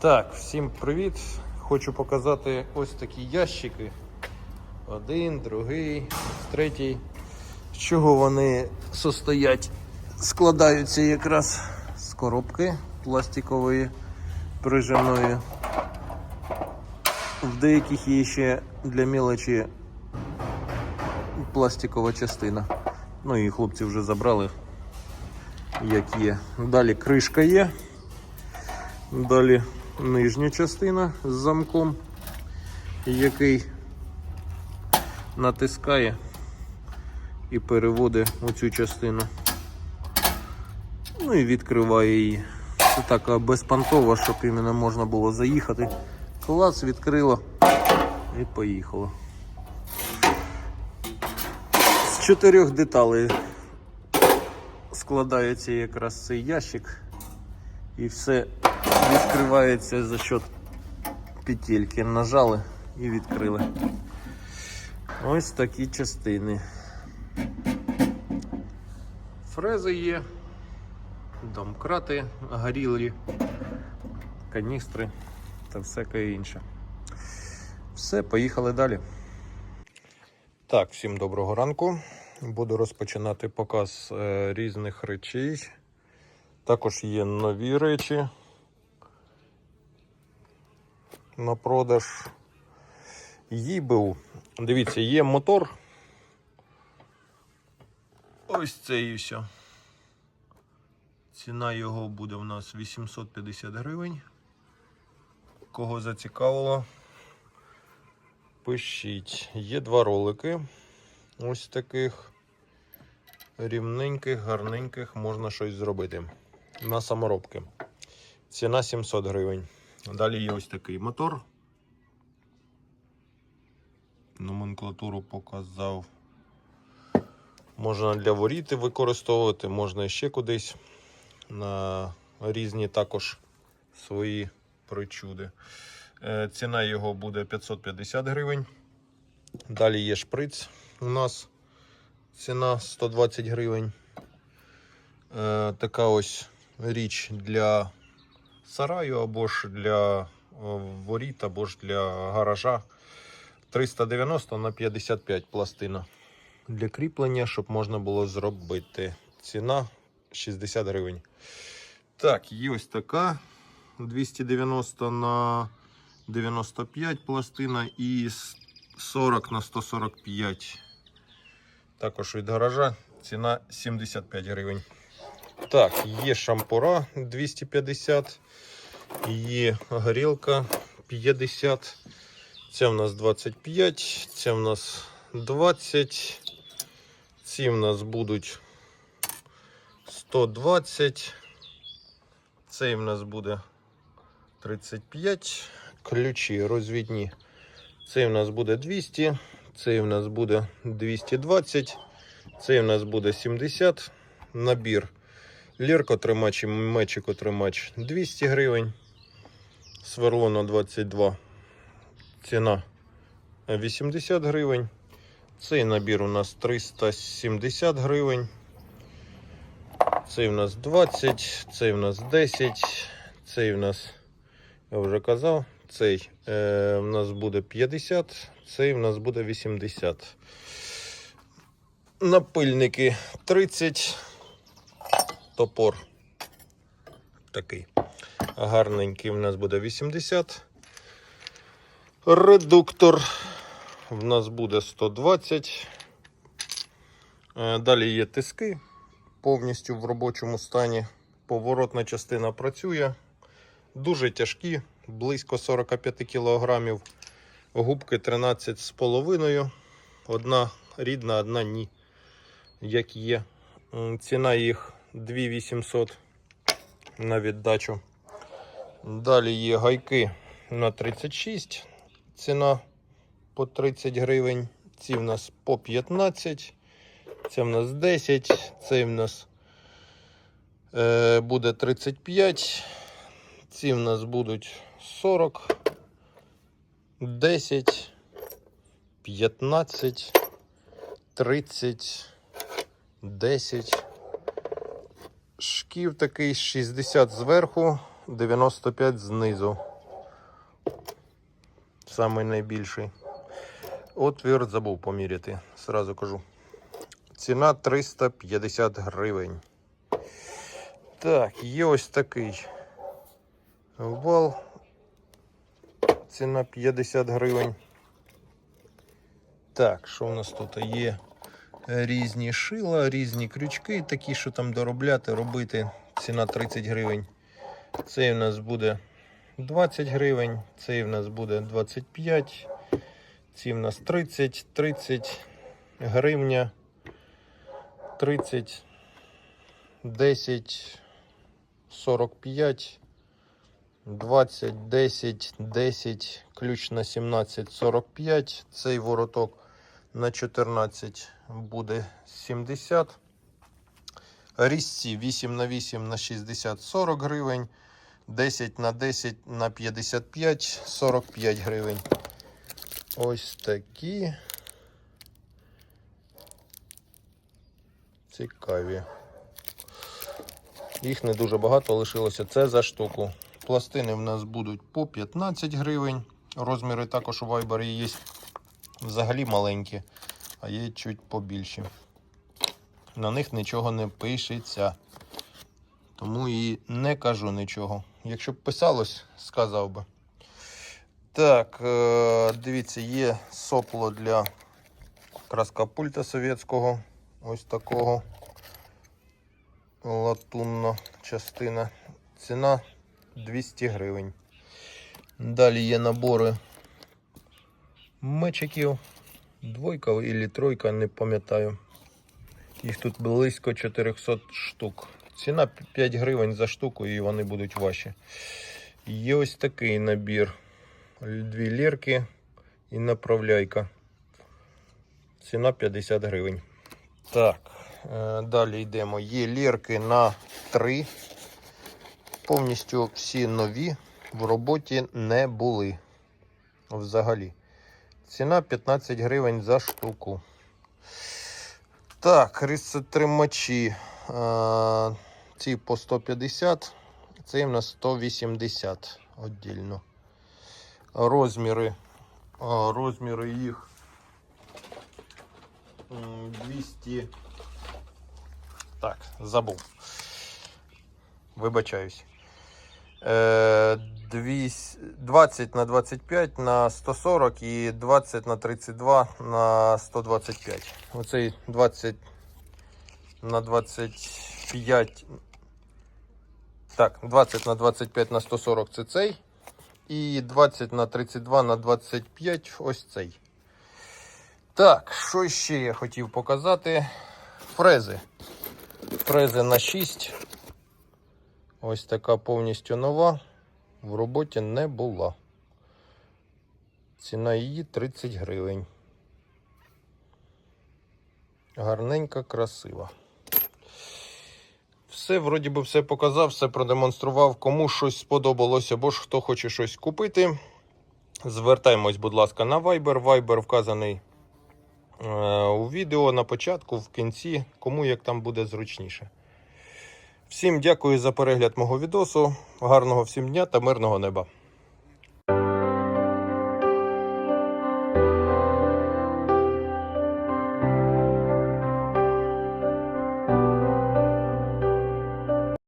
Так, всім привіт! Хочу показати ось такі ящики. Один, другий, третій. З чого вони состоять? Складаються якраз з коробки пластикової прижимної. В деяких є ще для мелочі пластикова частина. Ну і хлопці вже забрали, як є. Далі кришка є. Далі нижня частина з замком, який натискає і переводить оцю частину. Ну і відкриває її. Це така безпантова, щоб іменно можна було заїхати. Клац відкрило і поїхало. З чотирьох деталей складається якраз цей ящик. І все відкривається за счет петельки. Нажали і відкрили. Ось такі частини. Фрези є, домкрати горілі, каністри та всяке інше. Все, поїхали далі. Так, всім доброго ранку. Буду розпочинати показ е, різних речей. Також є нові речі на продаж. Їбив. Дивіться, є мотор. Ось це і все. Ціна його буде у нас 850 гривень. Кого зацікавило, пишіть. Є два ролики. Ось таких рівненьких, гарненьких, можна щось зробити. На саморобки. Ціна 700 гривень. Далі є ось такий мотор. Номенклатуру показав. Можна для воріти використовувати, можна ще кудись. На різні також свої причуди. Е, Ціна його буде 550 гривень. Далі є шприц у нас. Ціна 120 гривень. Е, така ось річ для сараю або ж для е, воріт, або ж для гаража. 390 на 55 пластина. Для кріплення, щоб можна було зробити. Ціна 60 гривень. Так, є ось така 290 на 95 пластина і 40 на 145. Також від гаража ціна 75 гривень. Так, є шампура 250, є горілка 50. Це в нас 25, це в нас 20. Ці в нас будуть 120. Цей в нас буде 35. Ключі розвідні. Цей в нас буде 200, цей в нас буде 220, цей в нас буде 70. Набір ліркотримач і мечикотримач 200 гривень. Сверло на 22. Ціна 80 гривень. Цей набір у нас 370 гривень. Цей у нас 20, цей у нас 10, цей у нас, я вже казав, цей е, у нас буде 50, цей у нас буде 80. Напильники 30, топор такий. Гарненький у нас буде 80. Редуктор в нас буде 120. Е, Далі є тиски повністю в робочому стані. Поворотна частина працює. Дуже тяжкі, близько 45 кг. Губки 13,5. Одна рідна, одна ні. Як є. Ціна їх 2800 на віддачу. Далі є гайки на 36. Ціна по 30 гривень. Ці в нас по 15. Це в нас 10. Цей в нас е, буде 35. Ці в нас будуть 40. 10. 15. 30. 10. Шків такий 60 зверху, 95 знизу. Самий найбільший. Отвір забув поміряти, сразу кажу. Ціна 350 гривень. Так, є ось такий вал. Ціна 50 гривень. Так, що у нас тут є? Різні шила, різні крючки, такі, що там доробляти, робити. Ціна 30 гривень. Цей у нас буде 20 гривень, цей у нас буде 25, ці у нас 30, 30 гривня, 30, 10, 45, 20, 10, 10, ключ на 17, 45, цей вороток на 14 буде 70. Різці 8 на 8 на 60 40 гривень. 10 на 10 на 55 45 гривень. Ось такі. Цікаві. Їх не дуже багато лишилося. Це за штуку. Пластини в нас будуть по 15 гривень. Розміри також у Viber є взагалі маленькі, а є чуть побільші. На них нічого не пишеться. Тому і не кажу нічого. Якщо б писалось, сказав би. Так, е, дивіться, є сопло для краскопульта совєтського. Ось такого. Латунна частина. Ціна 200 гривень. Далі є набори мечиків. Двойка і тройка, не пам'ятаю. Їх тут близько 400 штук. Ціна 5 гривень за штуку і вони будуть ваші. Є ось такий набір. Дві лірки і направляйка. Ціна 50 гривень. Так, е, далі йдемо. Є лірки на 3. Повністю всі нові в роботі не були. Взагалі. Ціна 15 гривень за штуку. Так, рисотримачі. Е, ці по 150, цей в нас 180 віддільно. Розміри. а, Розміри їх 200. Так, забув. Вибачаюсь. Е, 200 20 на 25 на 140 і 20 на 32 на 125. Оцей 20 на 25. Так, 20 на 25 на 140 це цей. І 20 на 32 на 25 ось цей. Так, що ще я хотів показати? Фрези. Фрези на 6. Ось така повністю нова. В роботі не була. Ціна її 30 гривень. Гарненька, красива. Все, вроді би, все показав, все продемонстрував. Кому щось сподобалося, або ж хто хоче щось купити. Звертаємось, будь ласка, на Viber. Viber вказаний е, у відео на початку, в кінці, кому як там буде зручніше. Всім дякую за перегляд мого відосу. Гарного всім дня та мирного неба.